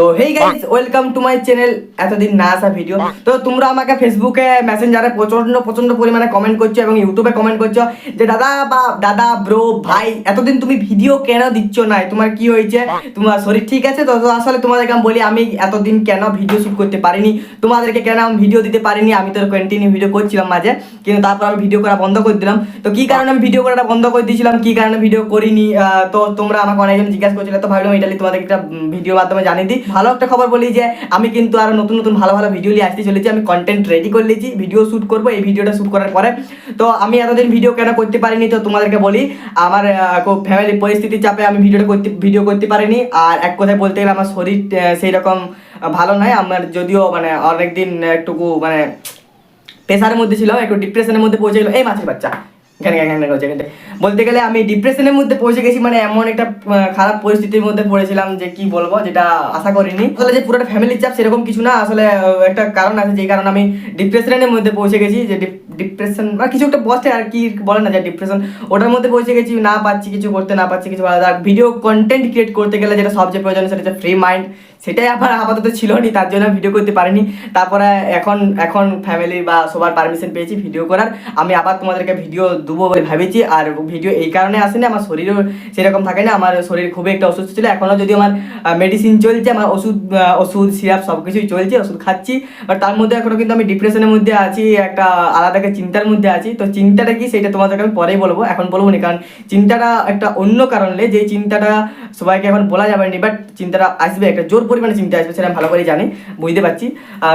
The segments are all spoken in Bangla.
তো hey guys welcome to my channel এতদিন না আসা ভিডিও তো তোমরা আমাকে ফেসবুকে মেসেঞ্জারে প্রচণ্ড প্রচণ্ড পরিমাণে কমেন্ট করছ এবং ইউটিউবে কমেন্ট করছ যে দাদা বা দাদা ব্রো ভাই এতদিন তুমি ভিডিও কেন দিচ্ছ না তোমার কি হয়েছে? তোমার শরীর ঠিক আছে? তো আসলে তোমাদেরকে আমি বলি আমি এতদিন কেন ভিডিও শুট করতে পারিনি। তোমাদেরকে কেন আমি ভিডিও দিতে পারিনি? আমি তো কন্টিনিউ ভিডিও করছিলাম মাঝে কিন্তু তারপর আমি ভিডিও করা বন্ধ করে দিলাম। তো কি কারণে আমি ভিডিও করাটা বন্ধ করে দিয়েছিলাম? কি কারণে ভিডিও করিনি? তো তোমরা আমাকে অনেকজন জিজ্ঞাসা করছিলে তো ভাবলাম এটা তোমাদের একটা ভিডিওর মাধ্যমে জানিয়ে দিই। ভালো একটা খবর বলি যে, আমি কিন্তু আরও নতুন নতুন ভালো ভালো ভিডিও নিয়ে আসতে চলেছি। আমি কন্টেন্ট রেডি করে নিয়েছি ভিডিও শুট করব, এই ভিডিওটা শুট করার পরে। তো আমি এতদিন ভিডিও কেন করতে পারিনি তো তোমাদেরকে বলি, আমার ফ্যামিলি পরিস্থিতির চাপে আমি ভিডিওটা করতে ভিডিও করতে পারিনি। আর এক কথায় বলতে গেলে আমার শরীর সেই রকম ভালো নয়। আমার যদিও মানে অনেকদিন একটুকু মানে প্রেসারের মধ্যে ছিল, একটু ডিপ্রেশনের মধ্যে পৌঁছে গেলো এই মাছের বাচ্চা বলতে গেলে আমি ডিপ্রেশনের মধ্যে পৌঁছে গেছি মানে এমন একটা খারাপ পরিস্থিতির মধ্যে পড়েছিলাম যে কি বলব, যেটা আশা করিনি। আসলে যে পুরোটা ফ্যামিলির চাপ সেরকম কিছু না, আসলে একটা কারণ আছে যে কারণে আমি ডিপ্রেশনের মধ্যে পৌঁছে গেছি, যে ডিপ্রেশন বা কিছু একটা বসে আর কি বলে না, যে ডিপ্রেশন ওটার মধ্যে বসে গেছি, না পাচ্ছি কিছু করতে, না পাচ্ছি কিছু আলাদা ভিডিও কন্টেন্ট ক্রিয়েট করতে গেলে যেটা সবচেয়ে প্রয়োজন, সেটা হচ্ছে ফ্রি মাইন্ড সেটাই আমার আপাতত ছিল নি, তার জন্য ভিডিও করতে পারিনি। তারপরে এখন এখন ফ্যামিলি বা সবার পারমিশন পেয়েছি ভিডিও করার। আমি আবার তোমাদেরকে ভিডিও দেবো বলে ভেবেছি, আর ভিডিও এই কারণে আসেনি। আমার শরীরও সেরকম থাকে না, আমার শরীর খুবই একটা অসুস্থ ছিল। এখনও যদি আমার মেডিসিন চলছে, আমার ওষুধ ওষুধ, সিরাপ সব কিছুই চলছে, ওষুধ খাচ্ছি। বাট তার মধ্যে এখনও কিন্তু আমি ডিপ্রেশনের মধ্যে আছি, একটা আলাদা চিন্তার মধ্যে আছি। তো চিন্তাটা কি সেটা তোমাদেরকে আমি পরেই বলব। এখন বলব না, কারণ চিন্তাটা একটা অন্য কারণে যে চিন্তাটা সবাইকে এখন বলা যাবে না বাট চিন্তাটা আসবে, একটা জোর পরিমাণে চিন্তা আসবে সেটা আমি ভালো করে জানি, বুঝতে পারছি।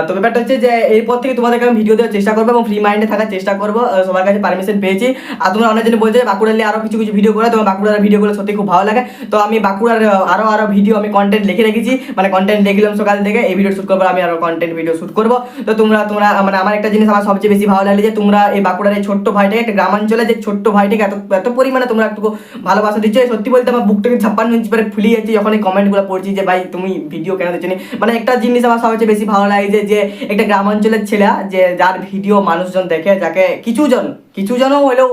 তো ব্যাপারটা হচ্ছে যে এরপর থেকে তোমাদেরকে আমি ভিডিও দেওয়ার চেষ্টা করব এবং ফ্রি মাইন্ডে থাকার চেষ্টা করব। সবার কাছে পারমিশন পেয়েছি। আর তোমরা অনেক অনেকজন বলছে বাঁকুড়ালে আরও কিছু কিছু ভিডিও করে, তোমার বাঁকুড়ার ভিডিওগুলো সত্যি খুব ভালো লাগে। তো আমি বাঁকুড়ার আরও আরও আরও ভিডিও আমি কন্টেন্ট লিখে রেখেছি। মানে কন্টেন্ট লিখলাম সকাল থেকে, এই ভিডিও শুট করব আমি আরও কন্টেন্ট ভিডিও শুট করব। তো তোমরা তোমরা মানে আমার একটা জিনিস আমার সবচেয়ে বেশি ভালো লাগে যে তোমরা এই বাঁকুড়ার এই ছোট্ট ভাইটাকে, একটা গ্রামাঞ্চলে যে ছোট্ট ভাইটাকে এত এত পরিমাণে তোমরা একটু ভালোবাসা দিচ্ছ সত্যি বলতে আমার বুকটাকে ছাপ্পান্ন ইঞ্চি পরে ফুলিয়ে যাচ্ছে যখন এই কমেন্টগুলো পড়ছি যে, ভাই, তুমি ভিডিও কেন দিচ্ছ মানে একটা জিনিস আমার সবচেয়ে বেশি ভালো লাগে যে একটা গ্রামাঞ্চলের ছেলে যে, যার ভিডিও মানুষজন দেখে, যাকে কিছুজন কিছু জনও হলেও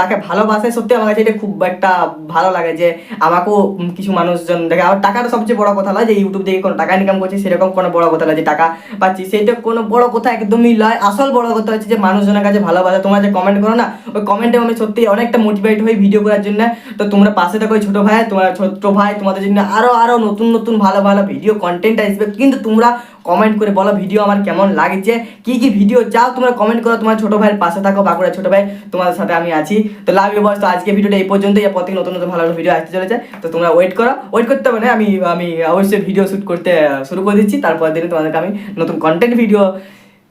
তাকে ভালোবাসে। সত্যি আমার কাছে এটা খুব একটা ভালো লাগে যে, আমাকেও কিছু মানুষজন দেখে, আমার টাকাটা সবচেয়ে বড় কথা নয় যে ইউটিউব থেকে কোনো টাকা ইনকাম করছি, সেরকম কোনো বড় কথা নয় যে, টাকা পাচ্ছি। সেটা কোনো বড় কথা একদমই নয়। আসল বড় কথা হচ্ছে যে, মানুষজনের কাছে ভালোবাসা। তোমরা যে কমেন্ট করো না, ওই কমেন্টে আমি সত্যি অনেকটা মোটিভেট হই ভিডিও করার জন্য। তো তোমরা পাশে থাকো ছোটো ভাই, তোমার ছোট্ট ভাই, তোমাদের জন্য আরও আরও নতুন নতুন ভালো ভালো ভিডিও কন্টেন্ট আসবে। কিন্তু তোমরা কমেন্ট করে বলো ভিডিও আমার কেমন লাগছে? কি কি ভিডিও চাও? তোমরা কমেন্ট করো, তোমার ছোট ভাইয়ের পাশে থাকো বাঁকুড়া ছোট ভাই। তোমাদের সাথে আমি আছি। তো লাভ ইউ বস তো আজকে ভিডিওটা এই পর্যন্তই। এরপর থেকে নতুন নতুন ভালো ভালো ভিডিও আসতে চলেছে। তো তোমরা ওয়েট করো। ওয়েট করতে হবে না, আমি আমি অবশ্যই ভিডিও শ্যুট করতে শুরু করে দিচ্ছি। তারপর দিনে তোমাদেরকে আমি নতুন কন্টেন্ট ভিডিও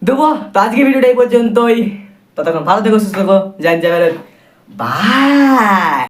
দেবো। তো আজকে ভিডিওটা এই পর্যন্তই। ততক্ষণ ভালো থেকো, সুস্থ থেকো। জয় জয় বাই